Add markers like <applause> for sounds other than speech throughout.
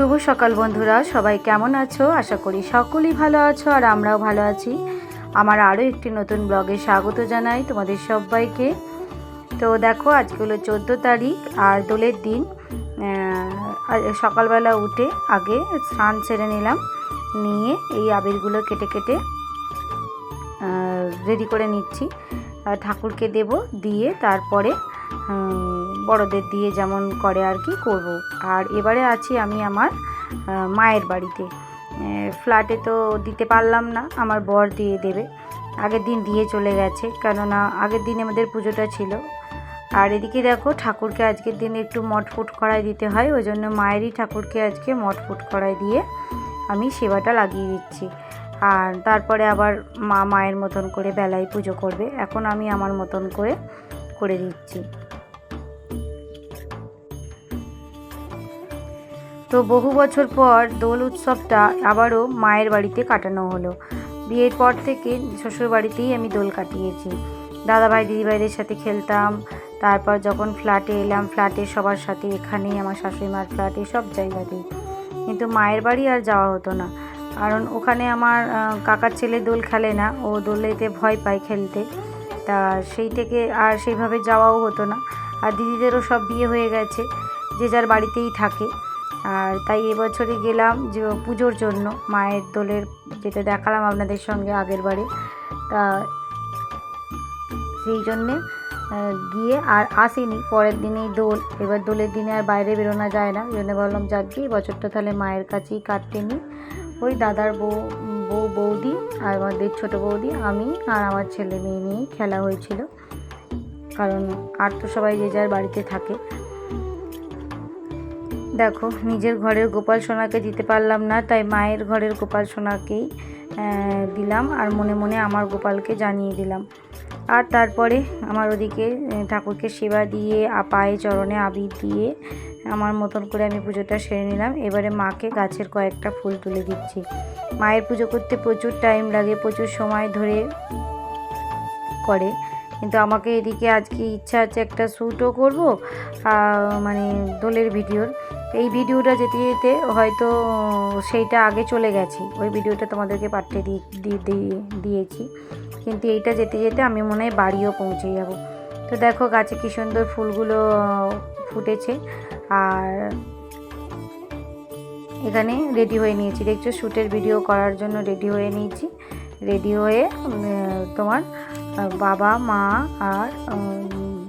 শুভ সকাল বন্ধুরা, সবাই কেমন আছো? আশা করি সকলেই ভালো আছো আর আমরাও ভালো আছি। আমার আরও একটি নতুন ব্লগে স্বাগত জানাই তোমাদের সবাইকে। তো দেখো, আজকে হলো চোদ্দ তারিখ আর দোলের দিন। সকালবেলা উঠে আগে স্নান সেরে নিলাম, নিয়ে এই আবিরগুলো কেটে কেটে রেডি করে নিচ্ছি। ঠাকুরকে দেব, দিয়ে তারপরে বড়দের দিয়ে যেমন করে আর কি করব। আর এবারে আছি আমি আমার মায়ের বাড়িতে। ফ্ল্যাটে তো দিতে পারলাম না, আমার বর দিয়ে দেবে। আগের দিন দিয়ে চলে গেছে, কেননা আগের দিন আমাদের পুজোটা ছিল। আর এদিকে দেখো, ঠাকুরকে আজকের দিনে একটু মটফুট করাই দিতে হয়, ওই জন্য মায়েরই ঠাকুরকে আজকে মটফুট করাই দিয়ে আমি সেবাটা লাগিয়ে দিচ্ছি। আর তারপরে আবার মা মায়ের মতন করে বেলায় পুজো করবে, এখন আমি আমার মতন করে করে দিচ্ছি। তো বহু বছর পর দোল উৎসবটা আবারও মায়ের বাড়িতে কাটানো হলো। বিয়ের পর থেকে শ্বশুর বাড়িতেই আমি দোল কাটিয়েছি। দাদাভাই, দিদিভাইদের সাথে খেলতাম। তারপর যখন ফ্ল্যাটে এলাম, ফ্ল্যাটে সবার সাথে এখানেই আমার শাশুড়ি মার ফ্ল্যাটে সব জায়গাতেই। কিন্তু মায়ের বাড়ি আর যাওয়া হতো না। কারণ ওখানে আমার কাকার ছেলে দোল খেলে না, ও দোলেতে ভয় পায় খেলতে। তা সেই থেকে আর সেইভাবে যাওয়াও হতো না। আর দিদিদেরও সব বিয়ে হয়ে গেছে। যে যার বাড়িতেই থাকে। আর তাই এবছরে গেলাম যে পুজোর জন্য, মায়ের দোলের যেটা দেখালাম আপনাদের সঙ্গে আগের বারে। তা সেই জন্যে গিয়ে আর আসিনি। পরের দিনেই দোল, এবার দোলের দিনে আর বাইরে বেরোনো যায় না। ওই জন্য ভাবলাম যাক গিয়ে বছরটা তাহলে মায়ের কাছেই কাটতে নিই ওই দাদার বউ বউ, বৌদি আর আমাদের ছোটো বৌদি, আমি আর আমার ছেলে মেয়ে নিয়েই খেলা হয়েছিল। কারণ আর তো সবাই যে যার বাড়িতে থাকে। দেখো, নিজের ঘরের গোপাল সোনাকে দিতে পারলাম না, তাই মায়ের ঘরের গোপাল সোনাকেই দিলাম আর মনে মনে আমার গোপালকে জানিয়ে দিলাম। আর তারপরে আমার ওদিকে ঠাকুরকে সেবা দিয়ে, আ- পায়ে চরণে আবির দিয়ে, আমার মতন করে আমি পুজোটা সেরে নিলাম। এবারে মাকে গাছের কয়েকটা ফুল তুলে দিচ্ছি। মায়ের পুজো করতে প্রচুর টাইম লাগে, প্রচুর সময় ধরে করে। কিন্তু আমাকে এদিকে আজকে ইচ্ছা আছে একটা শ্যুটও করব মানে দোলের ভিডিওর। এই ভিডিওটা যেতে যেতে হয়তো সেইটা আগে চলে গেছি। ওই ভিডিওটা তোমাদেরকে পাঠিয়ে দিয়ে দিয়ে- দিয়ে- দিয়েছি। কিন্তু এইটা যেতে যেতে আমি মনে হয় বাড়িও পৌঁছে যাব। তো দেখো গাছে কী সুন্দর ফুলগুলো ফুটেছে। আর এখানে রেডি হয়ে নিয়েছি। দেখছ শ্যুটের ভিডিও করার জন্য রেডি হয়ে নিয়েছি। রেডি হয়ে তোমার বাবা, মা আর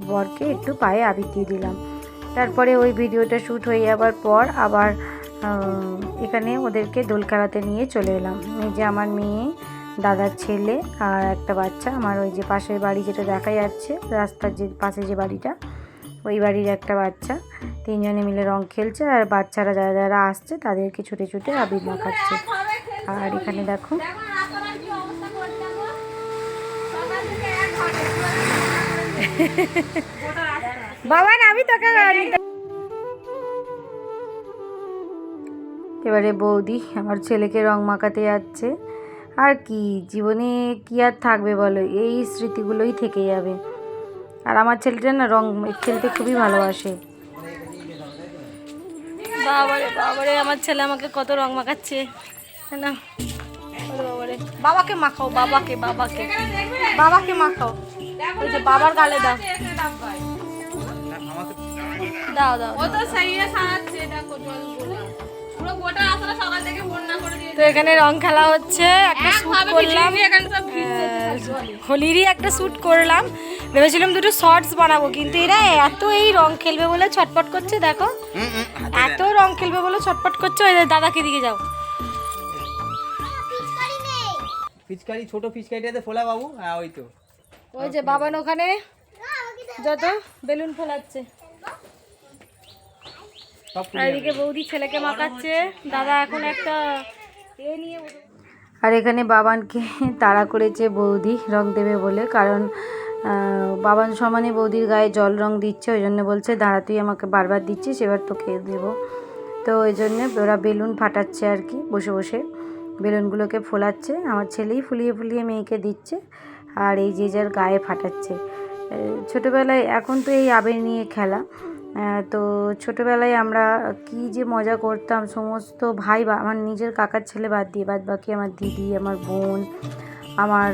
বরকে একটু পায়ে আবির দিয়ে দিলাম। তারপরে ওই ভিডিওটা শ্যুট হয়ে যাওয়ার পর আবার এখানে ওদেরকে দোল খেলাতে নিয়ে চলে এলাম। এই যে আমার মেয়ে দাদার ছেলে আর একটা বাচ্চা। আমার ওই যে পাশের বাড়ি যেটা দেখা যাচ্ছে রাস্তার যে পাশে যে বাড়িটা ওই বাড়ির একটা বাচ্চা। তিনজনে মিলে রং খেলছে আর বাচ্চারা যারা যারা আসছে তাদেরকে ছুটে ছুটে আবির মাখাচ্ছে। আর এখানে দেখো। <laughs> <laughs> আমি তোকে এবারে বৌদি আমার ছেলেকে রং মাখাতে যাচ্ছে। আর কি জীবনে কি আর থাকবে বলো? এই স্মৃতিগুলোই থেকে যাবে। আর আমার ছেলেটা না রং খেলতে খুবই ভালোবাসে। বাবারে বাবারে আমার ছেলে আমাকে কত রং মাখাচ্ছে। না বাবারে। বাবাকে মাখাও বাবাকে বাবাকে। বাবাকে মাখাও। ওই যে বাবার গালে দাও। দাও দাও ও তো সাইয়ে সারাচ্ছে দেখো জলগুলো পুরো গোটা রাস্তাটা সকাল থেকে বন্যা করে দিয়ে তো এখানে রং খেলা হচ্ছে একটা একভাবে করলাম। আহ, হোলিরই একটা শ্যুট করলাম। ভেবেছিলাম দুটো শর্টস বানাবো কিন্তু এরা এত এই রং খেলবে বলে ছটপট করছে দেখো। এত রং খেলবে বলে ছটপট করছে ওই দাদাকে দিকে যাও। পিচকারি ছোট পিচকারিটাতে ফোলা বাবু? হ্যাঁ ওই তো। ওই যে বাবান ওখানে যত বেলুন ফোলাচ্ছে। এদিকে বৌদি ছেলেকে মাখাচ্ছে। দাদা এখন একটা এ নিয়ে আর এখানে বাবানকে তাড়া করেছে বৌদি রং দেবে বলে কারণ বাবান সমানে বৌদির গায়ে জল রং দিচ্ছে ওই জন্য বলছে দাঁড়া তুই আমাকে বারবার দিচ্ছিস এবার তোকে দেবো। তো ওই জন্যে ওরা বেলুন ফাটাচ্ছে আর কি বসে বসে। বেলুনগুলোকে ফোলাচ্ছে আমার ছেলেই ফুলিয়ে ফুলিয়ে মেয়েকে দিচ্ছে আর এই যে যার গায়ে ফাটাচ্ছে। ছোটোবেলায় এখন তো এই আবির নিয়ে খেলা। তো ছোটোবেলায় আমরা কি যে মজা করতাম, সমস্ত ভাই বা, আমার নিজের কাকার ছেলে বাদ দিয়ে, বাদ বাকি আমার দিদি, আমার বোন, আমার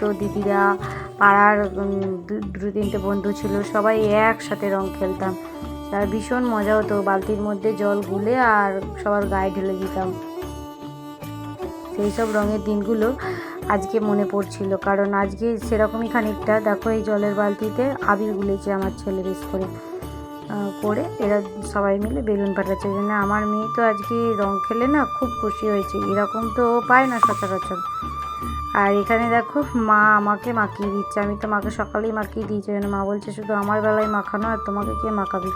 তো দিদিরা, পাড়ার দু- তিনটে বন্ধু ছিল, সবাই একসাথে রং খেলতাম। আর ভীষণ মজা হতো, বালতির মধ্যে জল গুলে আর সবার গায়ে ঢেলে দিতাম। সেই সব রঙের দিনগুলো আজকে মনে পড়ছিল। কারণ আজকে সেরকমই খানিকটা, দেখো এই জলের বালতিতে আবির গুলেছে আমার ছেলে বেশ করে। করে এরা সবাই মিলে বেলুন ফাটাচ্ছে ওই জন্য আমার মেয়ে তো আজকে রং খেলে না খুব খুশি হয়েছে। এরকম তো পায় না সচরাচর। আর এখানে দেখো মা আমাকে মাখিয়ে দিচ্ছে। আমি তো মাকে সকালেই মাখিয়ে দিয়েছি। জন্য মা বলছে, শুধু আমার বেলায় মাখানো আর তোমাকে কে মাখাবি?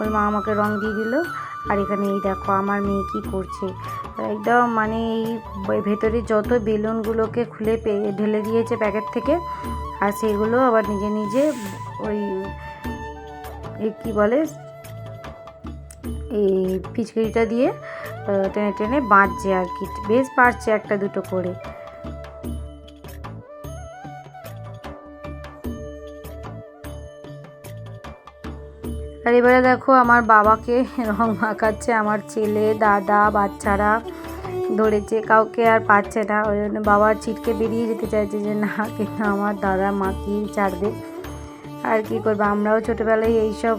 ওই মা আমাকে রং দিয়ে দিল। আর এখানে এই দেখো আমার মেয়ে কী করছে। একদম মানে এই ভেতরে যত বেলুনগুলোকে খুলে ঢেলে দিয়েছে প্যাকেট থেকে, আর সেগুলো আবার নিজে নিজে ওই কি বলে, এই পিচকিটা দিয়ে টেনে টেনে বাঁচছে আর কি, বেশ পারছে একটা দুটো করে। আর এবারে দেখো আমার বাবাকে রং মাখাচ্ছে, আমার ছেলে, দাদা, বাচ্চারা ধরেছে, কাউকে আর পাচ্ছে না। ওই জন্য বাবা ছিটকে বেরিয়ে যেতে চাইছে যে, না, কিন্তু আমার দাদা মাখিয়ে ছাড়বে? আর কি করব? আমরাও ছোটোবেলায় এইসব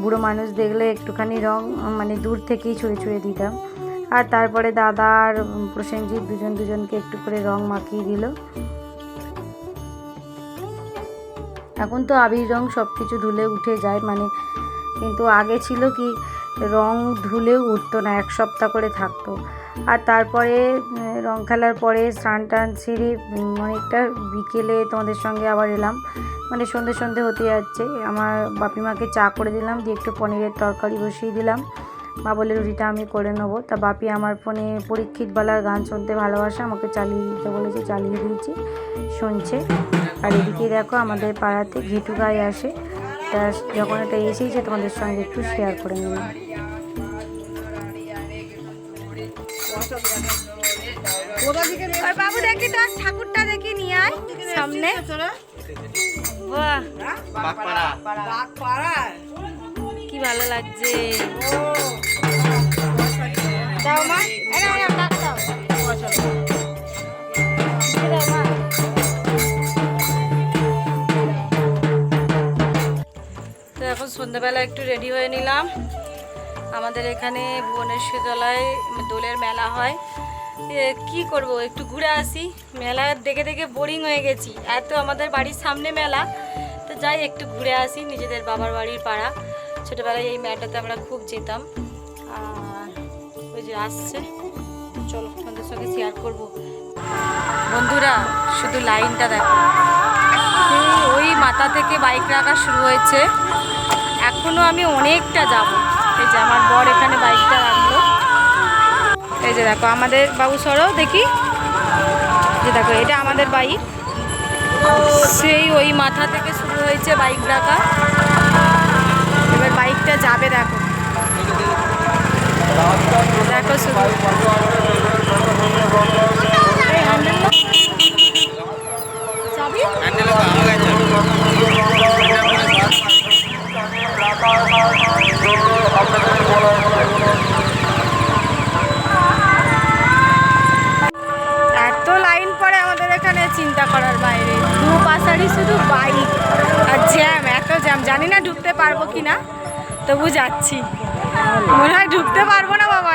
বুড়ো মানুষ দেখলে একটুখানি রং মানে দূর থেকেই ছুঁড়ে ছুঁড়ে দিতাম। আর তারপরে দাদা আর প্রসেনজিৎ দুজন দুজনকে একটু করে রং মাখিয়ে দিল। এখন তো আবির রং সব কিছু ধুলে উঠে যায় মানে কিন্তু আগে ছিল কি, রং ধুলেও উঠতো না, এক সপ্তাহ করে থাকতো। আর তারপরে রং খেলার পরে স্নান টান সেরে অনেকটা বিকেলে তোমাদের সঙ্গে আবার এলাম। মানে সন্ধে সন্ধে হতে যাচ্ছে। আমার বাপিমাকে চা করে দিলাম, দিয়ে একটু পনিরের তরকারি বসিয়ে দিলাম। মা বলে রুটিটা আমি করে নেব। তা বাপি আমার ফোনে পরীক্ষিত বেলার গান শুনতে ভালোবাসে, আমাকে চালিয়ে দিতে বলেছে, চালিয়ে দিয়েছি, শুনছে। আর এদিকে দেখো আমাদের পাড়াতে ঘেটু গায়ে আসে। তা যখন এটা এসেইছে তোমাদের সঙ্গে একটু শেয়ার করে নিলাম। বাবু দেখি তোর ঠাকুরটা দেখি নিয়ে আয় সামনে। কি ভালো লাগছে। দাও মা দাও, দাও। এখন সন্ধ্যাবেলা একটু রেডি হয়ে নিলাম। আমাদের এখানে ভুবনেশ্বর তলায় দোলের মেলা হয়। কি করব? একটু ঘুরে আসি। মেলা দেখে দেখে বোরিং হয়ে গেছি। এত আমাদের বাড়ির সামনে মেলা। তো যাই, একটু ঘুরে আসি নিজেদের বাবার বাড়ির পাড়া। ছোটোবেলায় এই মেলাটাতে আমরা খুব যেতাম। আর ওই যে আসছে। চলো তোমাদের সঙ্গে শেয়ার করব। বন্ধুরা, শুধু লাইনটা দেখো। ওই মাথা থেকে বাইক রাখা শুরু হয়েছে। এখনও আমি অনেকটা যাব। এই যে আমার বর এখানে বাইকটা রাখল। এই যে দেখো, আমাদের বাবু সরো, দেখি। যে দেখো, এটা আমাদের বাইক সেই ওই মাথা থেকে শুরু হয়েছে বাইক রাখা। এবার বাইকটা যাবে, দেখো। দেখো শুধু। এত লাইন পড়ে আমাদের এখানে চিন্তা করার বাইরে। দু পাশারই শুধু বাইক আর জ্যাম, এত জ্যাম। জানি না ঢুকতে পারব কি না তবু যাচ্ছি। মনে হয় ঢুকতে পারব না বাবা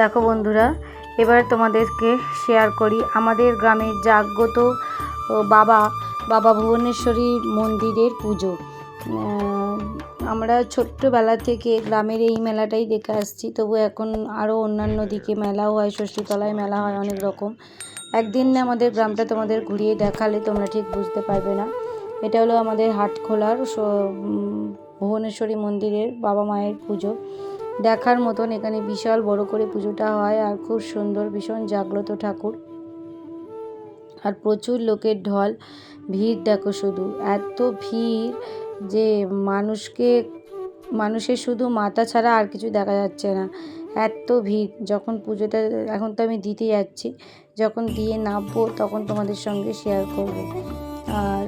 দেখো বন্ধুরা, এবার তোমাদেরকে শেয়ার করি আমাদের গ্রামের জাগ্রত বাবা বাবা ভুবনেশ্বরী মন্দিরের পুজো। আমরা ছোট্টবেলা থেকে গ্রামের এই মেলাটাই দেখে আসছি, তবু এখন আরও অন্যান্য দিকে মেলাও হয়, ষষ্ঠীতলায় মেলা হয় অনেক রকম। একদিন না আমাদের গ্রামটা তোমাদের ঘুরিয়ে দেখালে তোমরা ঠিক বুঝতে পারবে না। এটা হলো আমাদের হাটখোলার ভুবনেশ্বরী মন্দিরের বাবা মায়ের পুজো। দেখার মতন এখানে বিশাল বড় করে পুজোটা হয় আর খুব সুন্দর ভীষণ জাগ্রত ঠাকুর। আর প্রচুর লোকের ঢল, ভিড় দেখো শুধু, এত ভিড় যে মানুষকে, মানুষের শুধু মাথা ছাড়া আর কিছু দেখা যাচ্ছে না, এত ভিড়। যখন পুজোটা এখন তো আমি দিতে যাচ্ছি, যখন দিয়ে নামবো তখন তোমাদের সঙ্গে শেয়ার করব। আর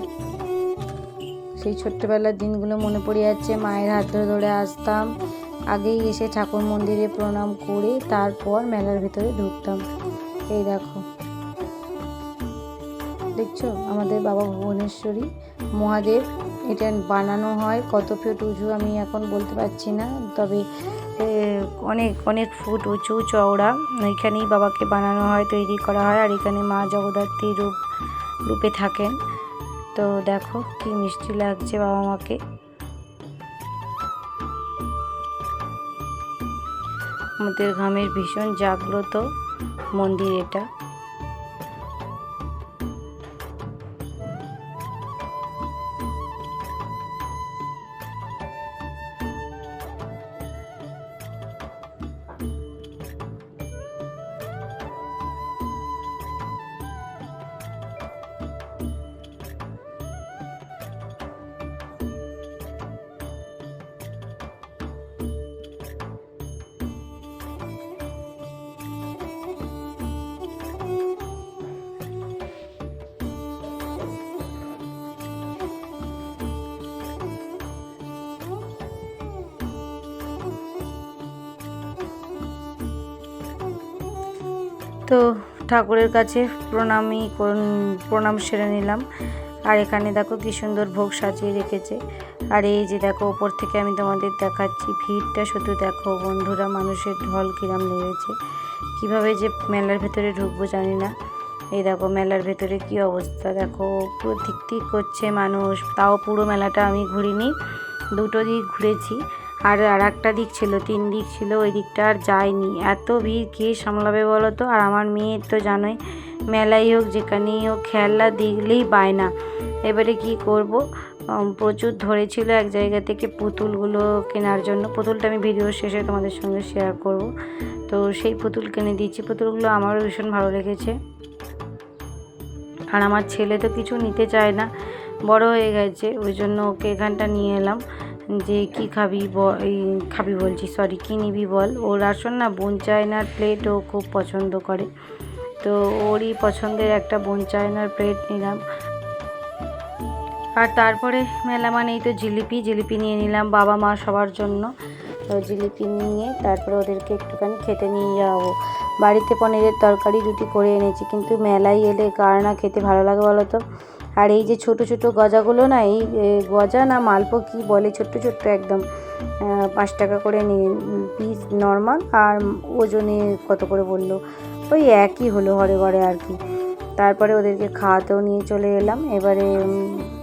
সেই ছোট্টবেলার দিনগুলো মনে পড়ে যাচ্ছে, মায়ের হাত ধরে ধরে আসতাম আগেই এসে ঠাকুর মন্দিরে প্রণাম করে তারপর মেলার ভেতরে ঢুকতাম। এই দেখো। দেখছ? আমাদের বাবা ভুবনেশ্বরী মহাদেব। এটা বানানো হয়, কত ফুট উঁচু আমি এখন বলতে পারছি না, তবে অনেক অনেক ফুট উঁচু চওড়া। এখানেই বাবাকে বানানো হয়, তৈরি করা হয়, আর এখানে মা জগদ্ধাত্রী রূপ, রূপে থাকেন। তো দেখো, কি মিষ্টি লাগছে বাবা মাকে। আমাদের গ্রামের ভীষণ জাগ্রত মন্দির এটা। তো ঠাকুরের কাছে প্রণামই প্রণাম সেরে নিলাম। আর এখানে দেখো কি সুন্দর ভোগ সাজিয়ে রেখেছে। আর এই যে দেখো, ওপর থেকে আমি তোমাদের দেখাচ্ছি ভিড়টা। শুধু দেখো বন্ধুরা, মানুষের ঢল কিরাম লেগেছে। কীভাবে যে মেলার ভেতরে ঢুকবো জানি না। এই দেখো মেলার ভেতরে কি অবস্থা দেখো। পুরো ঠিক করছে মানুষ। তাও পুরো মেলাটা আমি ঘুরিনি। দুটো দিক ঘুরেছি। আর আর একটা দিক ছিল, তিন দিক ছিল, ওই দিকটা আর যায়নি। এত ভিড়, কে সামলাবে বলো তো? আর আমার মেয়ে তো জানোই, মেলাই হোক, যেখানেই হোক, খেলা দেখলেই পায় না। এবারে কি করব? প্রচুর ধরেছিল এক জায়গা থেকে পুতুলগুলো কেনার জন্য। পুতুলটা আমি ভিডিও শেষে তোমাদের সঙ্গে শেয়ার করব। তো সেই পুতুল কিনে দিয়েছি। পুতুলগুলো আমারও ভীষণ ভালো লেগেছে। আর আমার ছেলে তো কিছু নিতে চায় না। বড় হয়ে গেছে, ওই জন্য ওকে এখানটা নিয়ে এলাম। যে কি খাবি খাবি বলছি সরি কি নিবি বল। ওর আসন না বোন চায়নার প্লেট ও খুব পছন্দ করে। তো ওরই পছন্দের একটা বোন চায়নার প্লেট নিলাম। আর তারপরে মেলা মানেই তো জিলিপি জিলিপি নিয়ে নিলাম বাবা মা সবার জন্য। তো জিলিপি নিয়ে তারপরে ওদেরকে একটুখানি খেতে নিয়ে যাব। বাড়িতে পনিরের তরকারি রুটি করে এনেছি, কিন্তু মেলায় এলে কার না খেতে ভালো লাগে বলো তো? আর এই যে ছোট ছোট গজাগুলো না, এই গজা না মালপো কি বলে, ছোট্ট ছোট্ট একদম পাঁচ টাকা করে নিয়ে পিস নর্মাল আর ওজনে কত করে বলল, ওই একই হলো ঘরে ঘরে আর কি। তারপরে ওদেরকে খাওয়াতেও নিয়ে চলে এলাম। এবারে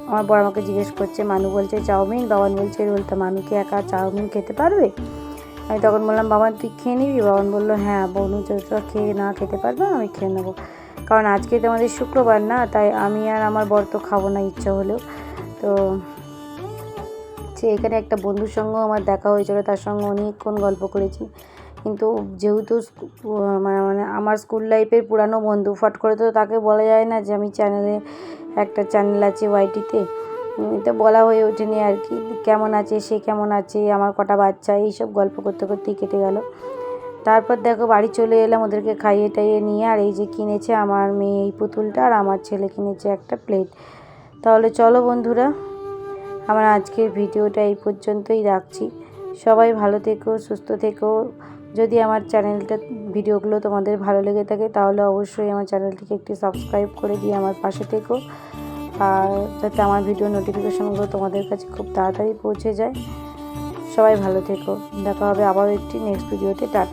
আমার বড় আমাকে জিজ্ঞেস করছে, মানু বলছে চাউমিন? বাবান বলছে রোল তা মানু কি একা চাউমিন খেতে পারবে? আমি তখন বললাম বাবা তুই খেয়ে নিবি? বাবান বলল হ্যাঁ বনু যতটা খেয়ে না খেতে পারবে, আমি খেয়ে নেব। কারণ আজকে তো আমাদের শুক্রবার না, তাই আমি আর আমার বর তো খাব না ইচ্ছা হলেও। তো সে এখানে একটা বন্ধুর সঙ্গেও আমার দেখা হয়েছিল, তার সঙ্গে অনেকক্ষণ গল্প করেছি। কিন্তু যেহেতু মানে মানে আমার স্কুল লাইফের পুরানো বন্ধু, ফট করে তো তাকে বলা যায় না যে আমি চ্যানেলে একটা চ্যানেল আছে ওয়াইটিতে। এটা বলা হয়ে ওঠেনি আর কি, কেমন আছে, সে কেমন আছে, আমার কটা বাচ্চা, এইসব গল্প করতে করতেই কেটে গেল। তারপর দেখো বাড়ি চলে এলাম ওদেরকে খাইয়ে টাইয়ে নিয়ে, আর এই যে কিনেছে আমার মেয়ে এই পুতুলটা আর আমার ছেলে কিনেছে একটা প্লেট তাহলে চলো বন্ধুরা, আমার আজকের ভিডিওটা এই পর্যন্তই রাখছি। সবাই ভালো থেকো, সুস্থ থেকো। যদি আমার চ্যানেলটা, ভিডিওগুলো তোমাদের ভালো লেগে থাকে, তাহলে অবশ্যই আমার চ্যানেলটিকে একটি সাবস্ক্রাইব করে দিয়ে আমার পাশে থেকো। আর যাতে আমার ভিডিও নোটিফিকেশানগুলো তোমাদের কাছে খুব তাড়াতাড়ি পৌঁছে যায়। সবাই ভালো থেকো। দেখা হবে আবারও একটি নেক্সট ভিডিওতে টাটা।